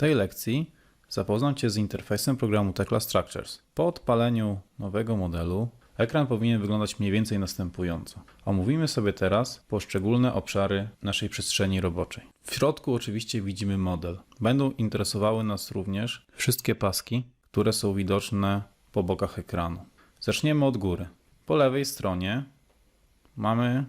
tej lekcji zapoznam Cię z interfejsem programu Tekla Structures. Po odpaleniu nowego modelu ekran powinien wyglądać mniej więcej następująco. Omówimy sobie teraz poszczególne obszary naszej przestrzeni roboczej. W środku oczywiście widzimy model. Będą interesowały nas również wszystkie paski, które są widoczne po bokach ekranu. Zaczniemy od góry. Po lewej stronie mamy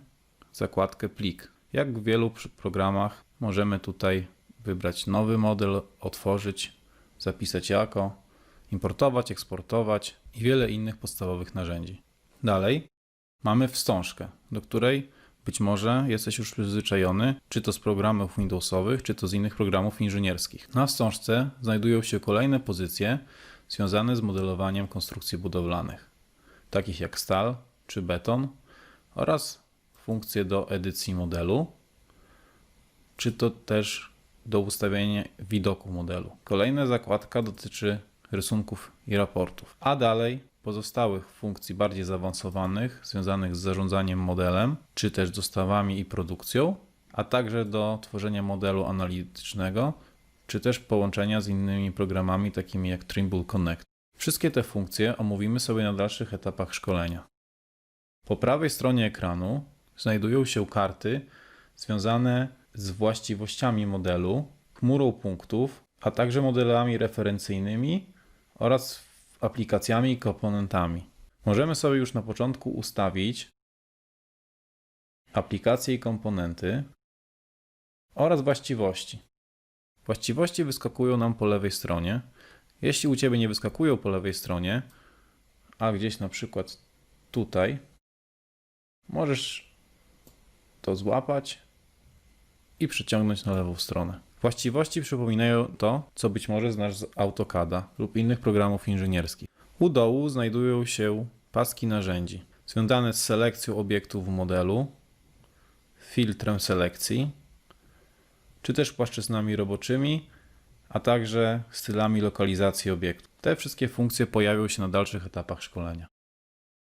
zakładkę plik. Jak w wielu programach możemy tutaj wybrać nowy model, otworzyć, zapisać jako, importować, eksportować i wiele innych podstawowych narzędzi. Dalej mamy wstążkę, do której być może jesteś już przyzwyczajony, czy to z programów Windowsowych, czy to z innych programów inżynierskich. Na wstążce znajdują się kolejne pozycje związane z modelowaniem konstrukcji budowlanych, takich jak stal czy beton, oraz funkcje do edycji modelu, czy to też do ustawienia widoku modelu. Kolejna zakładka dotyczy rysunków i raportów, a dalej pozostałych funkcji bardziej zaawansowanych, związanych z zarządzaniem modelem, czy też dostawami i produkcją, a także do tworzenia modelu analitycznego, czy też połączenia z innymi programami takimi jak Trimble Connect. Wszystkie te funkcje omówimy sobie na dalszych etapach szkolenia. Po prawej stronie ekranu znajdują się karty związane z właściwościami modelu, chmurą punktów, a także modelami referencyjnymi oraz aplikacjami i komponentami. Możemy sobie już na początku ustawić aplikacje i komponenty oraz właściwości. Właściwości wyskakują nam po lewej stronie. Jeśli u Ciebie nie wyskakują po lewej stronie, a gdzieś na przykład tutaj, możesz to złapać i przyciągnąć na lewą stronę. Właściwości przypominają to, co być może znasz z AutoCADa lub innych programów inżynierskich. U dołu znajdują się paski narzędzi związane z selekcją obiektów w modelu, filtrem selekcji, czy też płaszczyznami roboczymi, a także stylami lokalizacji obiektu. Te wszystkie funkcje pojawią się na dalszych etapach szkolenia.